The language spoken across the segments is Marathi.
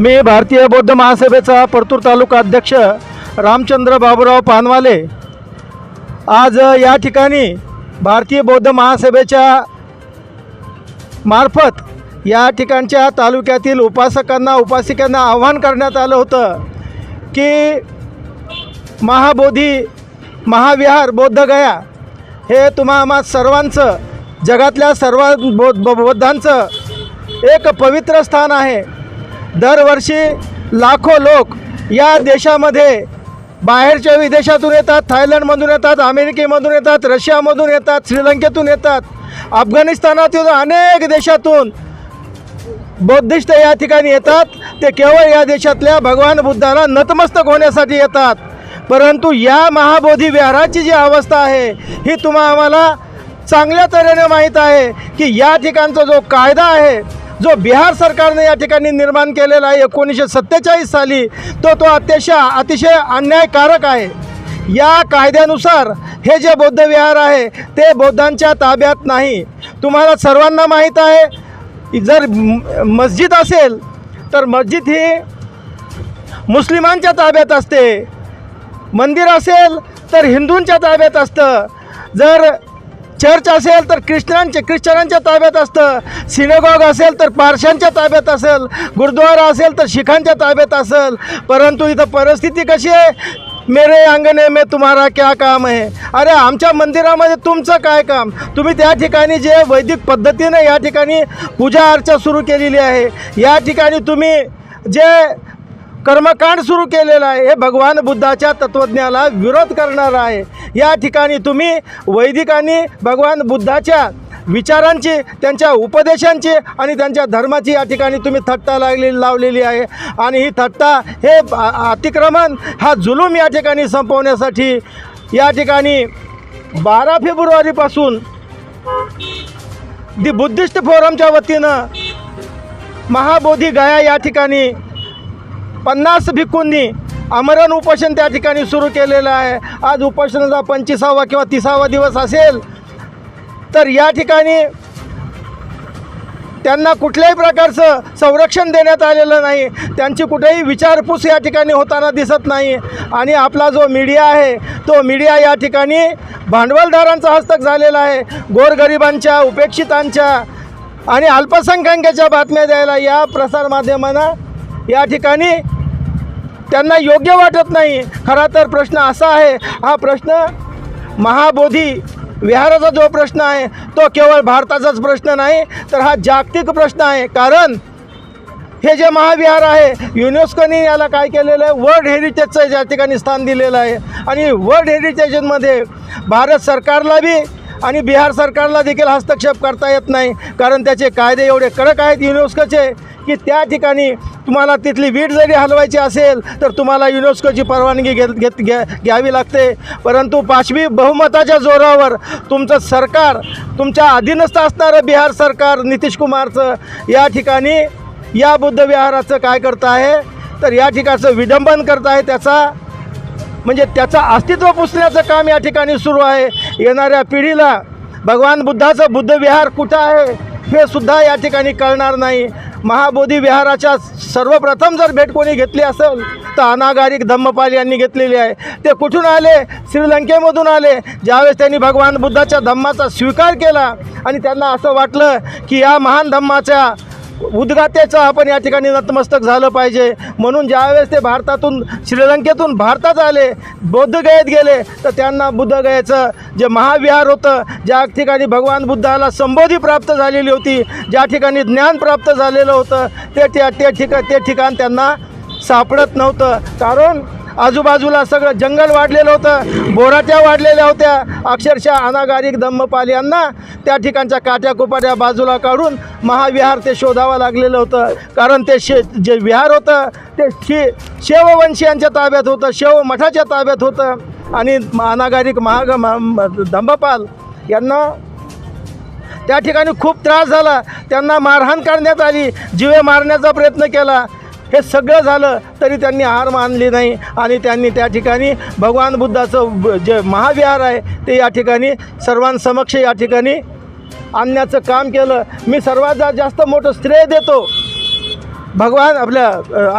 मी भारतीय बौद्ध महासभेचा परतूर तालुका अध्यक्ष रामचंद्र बाबूराव पानवाले. आज या ठिकाणी भारतीय बौद्ध महासभेच्या मार्फत या ठिकाणच्या तालुक्यातील उपासकांना उपासिकांना आव्हान करण्यात आलं होतं की महाबोधी महाविहार बोद्धगया हे तुम्हा आम्हा सर्वांचं जगातल्या सर्व बौद्धांचं एक पवित्र स्थान आहे. दरवर्षी लाखो लोक या देशामध्ये बाहेरच्या विदेशातून येतात थायलंडमधून येतात अमेरिकेमधून येतात रशियामधून येतात श्रीलंकेतून येतात. अफगाणिस्तानातून अनेक देशातून बौद्धिस्ट या ठिकाणी येतात. ते केवळ या देशातल्या भगवान बुद्धाला नतमस्तक होण्यासाठी येतात. परंतु या महाबोधी विहाराची जी अवस्था आहे ही तुम्हा आम्हाला चांगल्या तऱ्हेने माहीत आहे की या ठिकाणचा जो कायदा आहे जो बिहार सरकारने या ठिकाणी निर्माण केलेला आहे एकोणीसशे सत्तेचाळीस साली तो तो अतिशय अतिशय अन्यायकारक आहे. या कायद्यानुसार हे जे बौद्ध विहार आहे ते बौद्धांच्या ताब्यात नाही. तुम्हाला सर्वांना माहीत आहे जर मस्जिद असेल तर मस्जिद ही मुस्लिमांच्या ताब्यात असते. मंदिर असेल तर हिंदूंच्या ताब्यात असतं. जर चर्च असेल तर ख्रिश्चनांच्या ख्रिश्चनांच्या ताब्यात असतं. सिनेगॉग असेल तर पारशांच्या ताब्यात असेल. गुरुद्वारा असेल तर शिखांच्या ताब्यात असेल. परंतु इथं परिस्थिती कशी आहे? मेरे अंगणे में तुम्हारा क्या काम आहे? अरे आमच्या मंदिरामध्ये तुमचं काय काम? तुम्ही त्या ठिकाणी जे वैदिक पद्धतीने या ठिकाणी पूजा अर्चा सुरू केलेली आहे. या ठिकाणी तुम्ही जे कर्मकांड सुरू केलेलं आहे. हे भगवान बुद्धाच्या तत्त्वज्ञाला विरोध करणार आहे. या ठिकाणी तुम्ही वैदिकांनी भगवान बुद्धाच्या विचारांची त्यांच्या उपदेशांची आणि त्यांच्या धर्माची या ठिकाणी तुम्ही थट्टा लागलेली लावलेली आहे. आणि ही थट्टा हे अतिक्रमण हा जुलूम या ठिकाणी संपवण्यासाठी या ठिकाणी बारा फेब्रुवारीपासून दी बुद्धिस्ट फोरमच्या वतीनं महाबोधी गया या ठिकाणी पन्नास भिक्खूंनी आमरण उपोषण त्या ठिकाणी सुरू केलेलं आहे. आज उपोषणाचा पंचवीसावा किंवा तिसावा दिवस असेल तर या ठिकाणी त्यांना कुठल्याही प्रकारचं संरक्षण देण्यात आलेलं नाही. त्यांची कुठेही विचारपूस या ठिकाणी होताना दिसत नाही. आणि आपला जो मीडिया आहे तो मीडिया या ठिकाणी भांडवलदारांचा हस्तक झालेला आहे. गोरगरिबांच्या उपेक्षितांच्या आणि अल्पसंख्याकाच्या बातम्या द्यायला या प्रसारमाध्यमांना या ठिकाणी त्यांना योग्य वाटत नाही. खरा तर प्रश्न असा आहे हा प्रश्न महाबोधी विहाराचा जो प्रश्न आहे तो केवळ भारताचाच प्रश्न नाही तर हा जागतिक प्रश्न आहे. कारण हे जे महाविहार आहे युनेस्कोने याला काय केलेलं आहे? वर्ल्ड हेरिटेजचं ज्या ठिकाणी स्थान दिलेलं आहे. आणि वर्ल्ड हेरिटेजमध्ये भारत सरकारला बी आणि बिहार सरकारला देखील हस्तक्षेप करता येत नाही. कारण त्याचे कायदे एवढे कडक आहेत युनेस्कोचे. की त्या ठिकाणी तुम्हाला तिथली वीट जरी हलवायची असेल तर तुम्हाला युनेस्कोची परवानगी घेत घेत घ्या घ्यावी लागते. परंतु पाचवी बहुमताच्या जोरावर तुमचं सरकार तुमच्या अधीनस्थ असणारं बिहार सरकार नितीश कुमारचं या ठिकाणी या बुद्ध विहाराचं काय करत आहे? तर या ठिकाणचं विडंबन करत आहे त्याचा म्हणजे त्याचं अस्तित्व पुसण्याचं काम या ठिकाणी सुरू आहे. येणाऱ्या पिढीला भगवान बुद्धाचं बुद्ध विहार कुठं आहे? हे सुद्धा या ठिकाणी कळणार नाही. महाबोधी विहाराच्या सर्वप्रथम जर भेट कोणी घेतली असेल तर अनागारिक धम्मपाल यांनी घेतलेली आहे. ते कुठून आले? श्रीलंकेमधून आले. ज्यावेळेस त्यांनी भगवान बुद्धाच्या धम्माचा स्वीकार केला आणि त्यांना असं वाटलं की या महान धम्माच्या उद्गात्याचं आपण या ठिकाणी नतमस्तक झालं पाहिजे. म्हणून ज्यावेळेस ते भारतातून श्रीलंकेतून भारतात आले बौद्धगयेत गेले तर त्यांना बुद्धगयेचं जे महाविहार होतं ज्या ठिकाणी भगवान बुद्धाला संबोधी प्राप्त झालेली होती ज्या ठिकाणी ज्ञान प्राप्त झालेलं होतं ते त्या ठिका ते ठिकाण त्यांना सापडत नव्हतं. कारण आजूबाजूला सगळं जंगल वाढलेलं होतं बोराट्या वाढलेल्या होत्या. अक्षरशः अनागारिक धम्मपाल यांना त्या ठिकाणच्या काट्या कुपाट्या बाजूला काढून महाविहार ते शोधावं लागलेलं होतं. कारण ते शे जे विहार होतं ते शे शेववंशीयांच्या ताब्यात होतं शेव मठाच्या ताब्यात होतं. आणि अनागारिक महाग म- धम्मपाल यांना त्या ठिकाणी खूप त्रास झाला. त्यांना मारहाण करण्यात आली. जीवे मारण्याचा प्रयत्न केला. हे सगळं झालं तरी त्यांनी हार मानली नाही. आणि त्यांनी त्या ठिकाणी भगवान बुद्धाचं जे महाविहार आहे ते या ठिकाणी सर्वांसमक्ष या ठिकाणी आणण्याचं काम केलं. मी सर्वात जास्त मोठं श्रेय देतो. भगवान आपल्या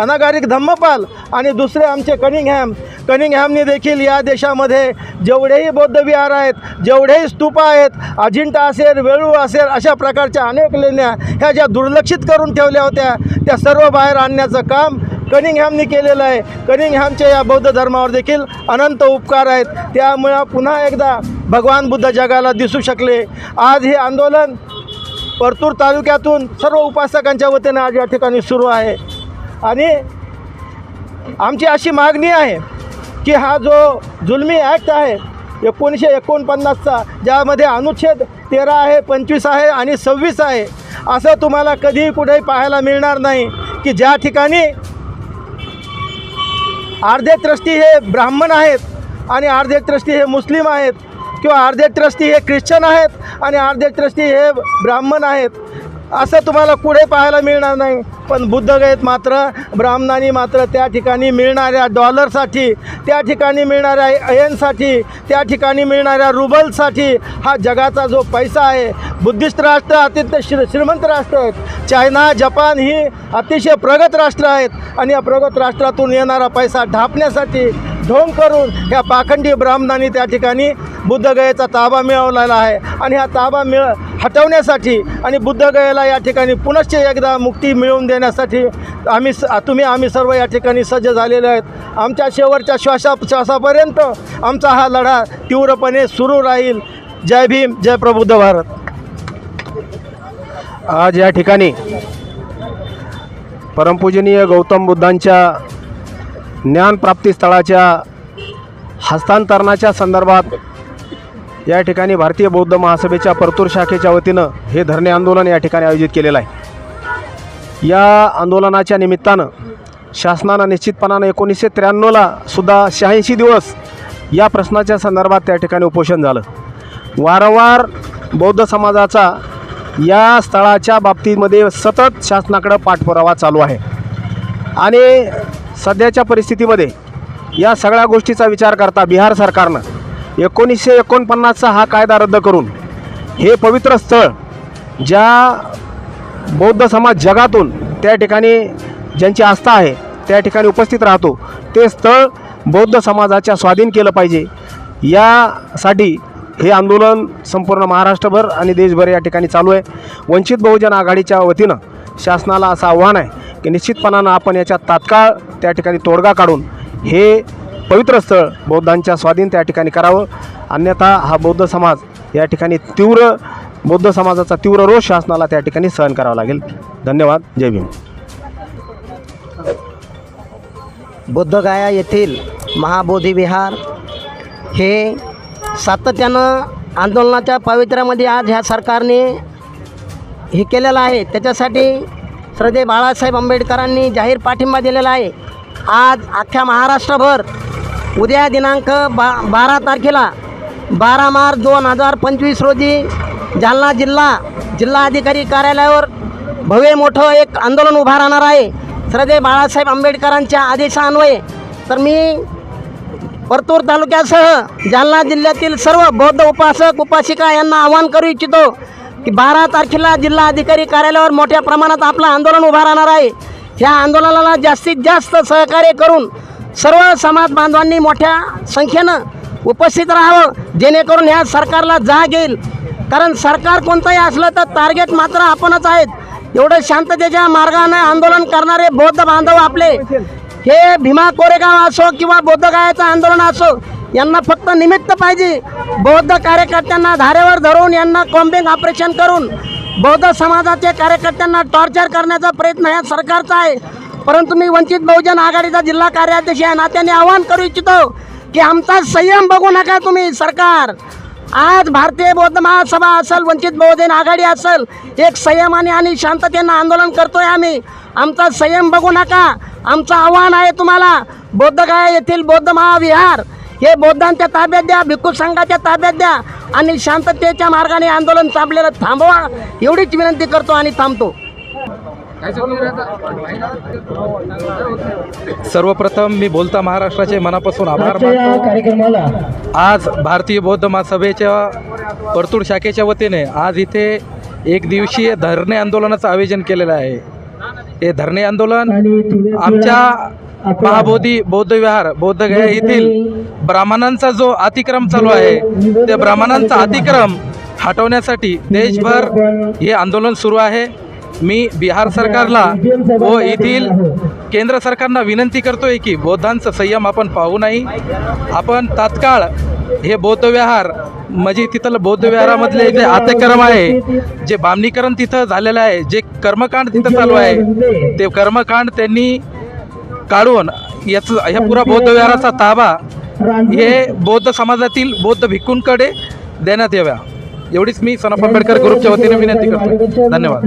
अनागारिक धम्मपाल आणि दुसरे आमचे कनिंगहॅम कनिंगहॅमनी देखील या देशामध्ये जेवढेही बौद्ध विहार आहेत जेवढेही स्तूप आहेत अजिंठा असेल वेळू असेल अशा प्रकारच्या अनेक लेण्या ह्या ज्या दुर्लक्षित करून ठेवल्या होत्या त्या सर्व बाहेर आणण्याचं काम कनिंगहॅमनी केलेलं आहे. कनिंगहॅमच्या या बौद्ध धर्मावर देखील अनंत उपकार आहेत. त्यामुळं पुन्हा एकदा भगवान बुद्ध जगाला दिसू शकले. आज हे आंदोलन परतूर तालुक्यातून सर्व उपासकांच्या वतीनं आज या ठिकाणी सुरू आहे. आणि आमची अशी मागणी आहे की हा जो जुलमी ॲक्ट आहे एकोणीसशे एकोणपन्नासचा ज्यामध्ये अनुच्छेद तेरा आहे पंचवीस आहे आणि सव्वीस आहे असं तुम्हाला कधीही कुठेही पाहायला मिळणार नाही की ज्या ठिकाणी अर्धे ट्रस्टी हे ब्राह्मण आहेत आणि अर्धे ट्रस्टी हे मुस्लिम आहेत किंवा अर्धे ट्रस्टी हे ख्रिश्चन आहेत आणि अर्धे ट्रस्टी हे ब्राह्मण आहेत असं तुम्हाला कुठे पाहायला मिळणार नाही. पण बुद्धगयेत मात्र ब्राह्मणांनी मात्र त्या ठिकाणी मिळणाऱ्या डॉलरसाठी त्या ठिकाणी मिळणाऱ्या अयनसाठी त्या ठिकाणी मिळणाऱ्या रुबलसाठी हा जगाचा जो पैसा आहे बुद्धिस्ट राष्ट्र अत्यंत श्री श्रीमंत राष्ट्र आहेत. चायना जपान ही अतिशय प्रगत राष्ट्र आहेत आणि या प्रगत राष्ट्रातून येणारा पैसा ढापण्यासाठी ढोंग करून ह्या पाखंडी ब्राह्मणांनी त्या ठिकाणी बुद्धगयेचा ताबा मिळवलेला आहे. आणि हा ताबा मिळ हटवण्यासाठी आणि बुद्धगयेला या ठिकाणी पुनश्च एकदा मुक्ती मिळवून देण्यासाठी आम्ही स तुम्ही आम्ही सर्व या ठिकाणी सज्ज झालेले आहेत. आमच्या शेवटच्या श्वासा श्वासापर्यंत आमचा हा लढा तीव्रपणे सुरू राहील. जय भीम जय प्रबुद्ध भारत. आज या ठिकाणी परमपूजनीय गौतम बुद्धांच्या ज्ञानप्राप्ती स्थळाच्या हस्तांतरणाच्या संदर्भात या ठिकाणी भारतीय बौद्ध महासभेच्या परतूर शाखेच्या वतीनं हे धरणे आंदोलन या ठिकाणी आयोजित केलेलं आहे. या आंदोलनाच्या निमित्तानं शासनानं निश्चितपणानं एकोणीसशे त्र्याण्णवला सुद्धा शहाऐंशी दिवस या प्रश्नाच्या संदर्भात त्या ठिकाणी उपोषण झालं. वारंवार बौद्ध समाजाचा या स्थळाच्या बाबतीमध्ये सतत शासनाकडं पाठपुरावा चालू आहे. आणि सध्याच्या परिस्थितीमध्ये या सगळ्या गोष्टीचा विचार करता बिहार सरकारनं एकोणीसशे एकोणपन्नासचा हा कायदा रद्द करून हे पवित्र स्थळ ज्या बौद्ध समाज जगातून त्या ठिकाणी ज्यांची आस्था आहे त्या ठिकाणी उपस्थित राहतो ते स्थळ बौद्ध समाजाच्या स्वाधीन केलं पाहिजे. यासाठी हे आंदोलन संपूर्ण महाराष्ट्रभर आणि देशभर या ठिकाणी चालू आहे. वंचित बहुजन आघाडीच्या वतीनं शासनाला असं आव्हान आहे की निश्चितपणानं आपण याच्या तात्काळ त्या ठिकाणी तोडगा काढून हे पवित्र स्थळ बौद्धांच्या स्वाधीन त्या ठिकाणी करावं. अन्यथा हा बौद्ध समाज या ठिकाणी तीव्र बौद्ध समाजाचा तीव्र रोष शासनाला त्या ठिकाणी सहन करावा लागेल. धन्यवाद. जय भीम. बुद्धगाया येथील महाबोधी विहार हे सातत्यानं आंदोलनाच्या पवित्र्यामध्ये आज ह्या सरकारने हे केलेलं आहे. त्याच्यासाठी श्रद्धे बाळासाहेब आंबेडकरांनी जाहीर पाठिंबा दिलेला आहे. आज अख्ख्या महाराष्ट्रभर उद्या दिनांक बा बारा तारखेला बारा मार्च दोन हजार पंचवीस रोजी जालना जिल्हा जिल्हाधिकारी कार्यालयावर भव्य मोठं एक आंदोलन उभा राहणार आहे. श्रद्धे बाळासाहेब आंबेडकरांच्या आदेशान्वये तर मी परतूर तालुक्यासह जालना जिल्ह्यातील सर्व बौद्ध उपासक उपासिका यांना आवाहन करू इच्छितो. की बारा तारखेला जिल्हा अधिकारी कार्यालयावर मोठ्या प्रमाणात आपलं आंदोलन उभा राहणार आहे. ह्या आंदोलनाला जास्तीत जास्त सहकार्य करून सर्व समाज बांधवांनी मोठ्या संख्येनं उपस्थित राहावं जेणेकरून ह्या सरकारला जाग येईल. कारण सरकार कोणतंही असलं तर टार्गेट मात्र आपणच आहेत. एवढं शांततेच्या मार्गाने आंदोलन करणारे बौद्ध बांधव आपले हे भीमा कोरेगाव असो किंवा बौद्धगायाचं आंदोलन असो यांना फक्त निमित्त पाहिजे. बौद्ध कार्यकर्त्यांना धारेवर धरून यांना कॉम्बिंग ऑपरेशन करून बौद्ध समाजाच्या कार्यकर्त्यांना टॉर्चर करण्याचा प्रयत्न या सरकारचा आहे. परंतु मी वंचित बहुजन आघाडीचा जिल्हा कार्याध्यक्ष या नात्याने आवाहन करू इच्छितो की आमचा संयम बघू नका तुम्ही सरकार. आज भारतीय बौद्ध महासभा असेल वंचित बहुजन आघाडी असेल एक संयमाने आणि शांततेनं आंदोलन करतोय आम्ही. आमचा संयम बघू नका. आमचं आव्हान आहे तुम्हाला बौद्धगया येथील बौद्ध महाविहार. हे बौद्धांच्या ताब्यात द्या भिक्खू संघाच्या ताब्यात द्या आणि शांततेच्या मार्गाने आंदोलन चाललेलं थांबवा एवढीच विनंती करतो आणि थांबतो. सर्वप्रथम मी बोलता महाराष्ट्राचे मनापासून आभार मानतो. आज भारतीय बौद्ध महासभेच्या परतूर शाखेच्या वतीने आज इथे एक दिवसीय धरणे आंदोलनाचं आयोजन केलेलं आहे. हे धरणे आंदोलन आमच्या महाबोधी बौद्ध विहार बौद्धगया येथील ब्राह्मणांचा जो अतिक्रम चालू आहे त्या ब्राह्मणांचा अतिक्रम हटवण्यासाठी देशभर हे आंदोलन सुरू आहे. मी बिहार सरकारला व येथील केंद्र सरकारना विनंती करतोय की बौद्धांचं संयम आपण पाहू नाही. आपण तात्काळ हे बौद्ध विहार म्हणजे तिथलं बौद्ध विहारामधले जे अतिक्रम आहे जे बामणीकरण तिथं झालेलं आहे जे कर्मकांड तिथं चालू आहे ते कर्मकांड त्यांनी काढून याचं ह्या पुरा बौद्ध विहाराचा ताबा हे बौद्ध समाजातील बौद्ध भिक्खूंकडे देण्यात याव्या. एवढीच मी सनाप आंबेडकर ग्रुपच्या वतीने विनंती करतो धन्यवाद.